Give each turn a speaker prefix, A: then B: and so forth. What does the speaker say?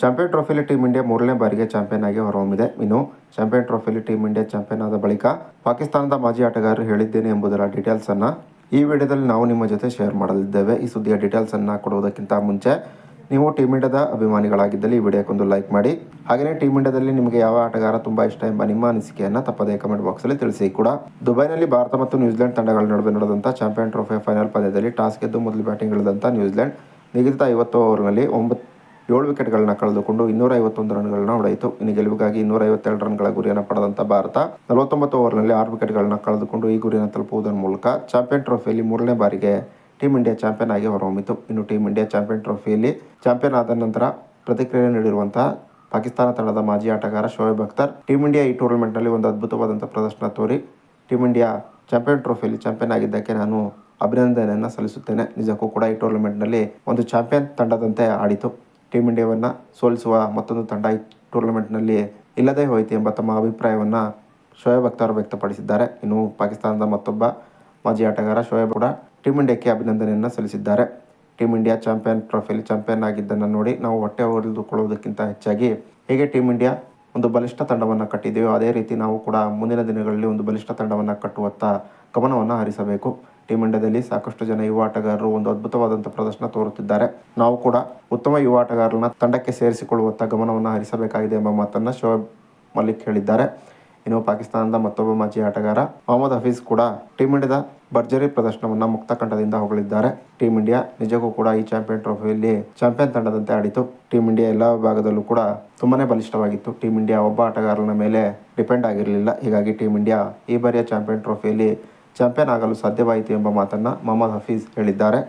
A: Champion ಟ್ರೋಫಿಯಲ್ಲಿ team India ಮೂರನೇ ಬಾರಿಗೆ champion ಆಗಿ ಹೊರಹೊಮ್ಮಿದೆ. ಇನ್ನು ಚಾಂಪಿಯನ್ ಟ್ರೋಫಿಲಿ ಟೀಮ್ ಇಂಡಿಯಾ ಚಾಂಪಿಯನ್ ಆದ ಬಳಿಕ ಪಾಕಿಸ್ತಾನದ ಮಾಜಿ ಆಟಗಾರರು ಹೇಳಿದ್ದೇನೆ ಎಂಬುದರ ಡೀಟೇಲ್ಸ್ ಅನ್ನು ಈ ವಿಡಿಯೋದಲ್ಲಿ ನಾವು ನಿಮ್ಮ ಜೊತೆ ಶೇರ್ ಮಾಡಲಿದ್ದೇವೆ. ಈ ಸುದ್ದಿಯ ಡೀಟೇಲ್ಸ್ ಅನ್ನು ಕೊಡುವುದಕ್ಕಿಂತ ಮುಂಚೆ ನೀವು ಟೀಮ್ ಇಂಡಿಯಾದ ಅಭಿಮಾನಿಗಳಾಗಿದ್ದಲ್ಲಿ ಈ ವಿಡಿಯೋಕ್ಕೊಂದು ಲೈಕ್ ಮಾಡಿ. ಹಾಗೆಯೇ ಟೀಮ್ ಇಂಡಿಯಾದಲ್ಲಿ ನಿಮಗೆ ಯಾವ ಆಟಗಾರ ತುಂಬ ಇಷ್ಟ ಎಂಬ ನಿಮ್ಮ ಅನಿಸಿಕೆಯನ್ನು ತಪ್ಪದೇ ಕಮೆಂಟ್ ಬಾಕ್ಸಲ್ಲಿ ತಿಳಿಸಿ ಕೂಡ. ದುಬೈನಲ್ಲಿ ಭಾರತ ಮತ್ತು ನ್ಯೂಜಿಲೆಂಡ್ ತಂಡಗಳ ನಡುವೆ ನಡೆದಂಥ ಚಾಂಪಿಯನ್ ಟ್ರೋಫಿ ಫೈನಲ್ ಪಂದ್ಯದಲ್ಲಿ ಟಾಸ್ ಗೆದ್ದು ಮೊದಲು ಬ್ಯಾಟಿಂಗ್ ಇಳಿದಂಥ ನ್ಯೂಜಿಲೆಂಡ್ ನಿಗದಿತ ಐವತ್ತು ಓವರ್ನಲ್ಲಿ ಒಂಬತ್ತು ಏಳು ವಿಕೆಟ್ಗಳನ್ನ ಕಳೆದುಕೊಂಡು ಇನ್ನೂರ ಐವತ್ತೊಂದು ರನ್ಗಳನ್ನ ಹೊಡೆಯಿತು. ಇನ್ನು ಗೆಲುವಿಗಾಗಿ ಇನ್ನೂರ ಐವತ್ತೆರಡು ರನ್ಗಳ ಗುರಿಯನ್ನು ಪಡೆದಂಥ ಭಾರತ, ನಲವತ್ತೊಂಬತ್ತು ಓವರ್ನಲ್ಲಿ ಆರು ವಿಕೆಟ್ಗಳನ್ನ ಕಳೆದುಕೊಂಡು ಈ ಗುರಿಯನ್ನು ತಲುಪುವುದರ ಮೂಲಕ ಚಾಂಪಿಯನ್ ಟ್ರೋಫಿಯಲ್ಲಿ ಮೂರನೇ ಬಾರಿಗೆ ಟೀಮ್ ಇಂಡಿಯಾ ಚಾಂಪಿಯನ್ ಆಗಿ ಹೊರಹೊಮ್ಮಿತು. ಇನ್ನು ಟೀಮ್ ಇಂಡಿಯಾ ಚಾಂಪಿಯನ್ ಟ್ರೋಫಿಯಲ್ಲಿ ಚಾಂಪಿಯನ್ ಆದ ನಂತರ ಪ್ರತಿಕ್ರಿಯೆ ನೀಡಿರುವಂತಹ ಪಾಕಿಸ್ತಾನ ತಂಡದ ಮಾಜಿ ಆಟಗಾರ ಶೋಯಬ್ ಅಖ್ತರ್ ಟೀಮ್ ಇಂಡಿಯಾ ಈ ಟೂರ್ನಮೆಂಟ್ನಲ್ಲಿ ಒಂದು ಅದ್ಭುತವಾದಂಥ ಪ್ರದರ್ಶನ ತೋರಿ ಟೀಮ್ ಇಂಡಿಯಾ ಚಾಂಪಿಯನ್ ಟ್ರೋಫಿಯಲ್ಲಿ ಚಾಂಪಿಯನ್ ಆಗಿದ್ದಕ್ಕೆ ನಾನು ಅಭಿನಂದನೆಯನ್ನು ಸಲ್ಲಿಸುತ್ತೇನೆ. ನಿಜಕ್ಕೂ ಕೂಡ ಈ ಟೂರ್ನಮೆಂಟ್ನಲ್ಲಿ ಒಂದು ಚಾಂಪಿಯನ್ ತಂಡದಂತೆ ಆಡಿತು. ಟೀಮ್ ಇಂಡಿಯಾವನ್ನು ಸೋಲಿಸುವ ಮತ್ತೊಂದು ತಂಡ ಈ ಟೂರ್ನಮೆಂಟ್ನಲ್ಲಿ ಇಲ್ಲದೇ ಹೋಯಿತು ಎಂಬ ತಮ್ಮ ಅಭಿಪ್ರಾಯವನ್ನು ಶೋಯಬ್ ಅಖ್ತರ್ ವ್ಯಕ್ತಪಡಿಸಿದ್ದಾರೆ. ಇನ್ನು ಪಾಕಿಸ್ತಾನದ ಮತ್ತೊಬ್ಬ ಮಾಜಿ ಆಟಗಾರ ಶೋಯಬ್ ಕೂಡ ಟೀಮ್ ಇಂಡಿಯಾಕ್ಕೆ ಅಭಿನಂದನೆಯನ್ನು ಸಲ್ಲಿಸಿದ್ದಾರೆ. ಟೀಮ್ ಇಂಡಿಯಾ ಚಾಂಪಿಯನ್ ಟ್ರೋಫಿಯಲ್ಲಿ ಚಾಂಪಿಯನ್ ಆಗಿದ್ದನ್ನು ನೋಡಿ ನಾವು ಹೊಟ್ಟೆ ಹೊಡೆದುಕೊಳ್ಳುವುದಕ್ಕಿಂತ ಹೆಚ್ಚಾಗಿ ಹೇಗೆ ಟೀಮ್ ಇಂಡಿಯಾ ಒಂದು ಬಲಿಷ್ಠ ತಂಡವನ್ನು ಕಟ್ಟಿದೆಯೋ ಅದೇ ರೀತಿ ನಾವು ಕೂಡ ಮುಂದಿನ ದಿನಗಳಲ್ಲಿ ಒಂದು ಬಲಿಷ್ಠ ತಂಡವನ್ನು ಕಟ್ಟುವತ್ತ ಗಮನವನ್ನು ಹರಿಸಬೇಕು. ಟೀಮ್ ಇಂಡಿಯಾದಲ್ಲಿ ಸಾಕಷ್ಟು ಜನ ಯುವ ಆಟಗಾರರು ಒಂದು ಅದ್ಭುತವಾದಂಥ ಪ್ರದರ್ಶನ ತೋರುತ್ತಿದ್ದಾರೆ. ನಾವು ಕೂಡ ಉತ್ತಮ ಯುವ ಆಟಗಾರರನ್ನ ತಂಡಕ್ಕೆ ಸೇರಿಸಿಕೊಳ್ಳುವತ್ತ ಗಮನವನ್ನು ಹರಿಸಬೇಕಾಗಿದೆ ಎಂಬ ಮಾತನ್ನು ಶೋಯಬ್ ಮಲ್ಲಿಕ್ ಹೇಳಿದ್ದಾರೆ. ಇನ್ನು ಪಾಕಿಸ್ತಾನದ ಮತ್ತೊಬ್ಬ ಮಾಜಿ ಆಟಗಾರ ಮೊಹಮ್ಮದ್ ಹಫೀಜ್ ಕೂಡ ಟೀಮ್ ಇಂಡಿಯಾದ ಭರ್ಜರಿ ಪ್ರದರ್ಶನವನ್ನು ಮುಕ್ತ ಕಂಠದಿಂದ ಹೊಗಳಿದ್ದಾರೆ. ಟೀಮ್ ಇಂಡಿಯಾ ನಿಜಕ್ಕೂ ಕೂಡ ಈ ಚಾಂಪಿಯನ್ ಟ್ರೋಫಿಯಲ್ಲಿ ಚಾಂಪಿಯನ್ ತಂಡದಂತೆ ಆಡಿತು. ಟೀಮ್ ಇಂಡಿಯಾ ಎಲ್ಲ ವಿಭಾಗದಲ್ಲೂ ಕೂಡ ತುಂಬಾನೇ ಬಲಿಷ್ಠವಾಗಿತ್ತು. ಟೀಮ್ ಇಂಡಿಯಾ ಒಬ್ಬ ಆಟಗಾರನ ಮೇಲೆ ಡಿಪೆಂಡ್ ಆಗಿರಲಿಲ್ಲ. ಹೀಗಾಗಿ ಟೀಮ್ ಇಂಡಿಯಾ ಈ ಬಾರಿಯ ಚಾಂಪಿಯನ್ ಟ್ರೋಫಿಯಲ್ಲಿ ಚಾಂಪಿಯನ್ ಆಗಲು ಸಾಧ್ಯವಾಯಿತು ಎಂಬ ಮಾತನ್ನ ಮೊಹಮ್ಮದ್ ಹಫೀಜ್ ಹೇಳಿದ್ದಾರೆ.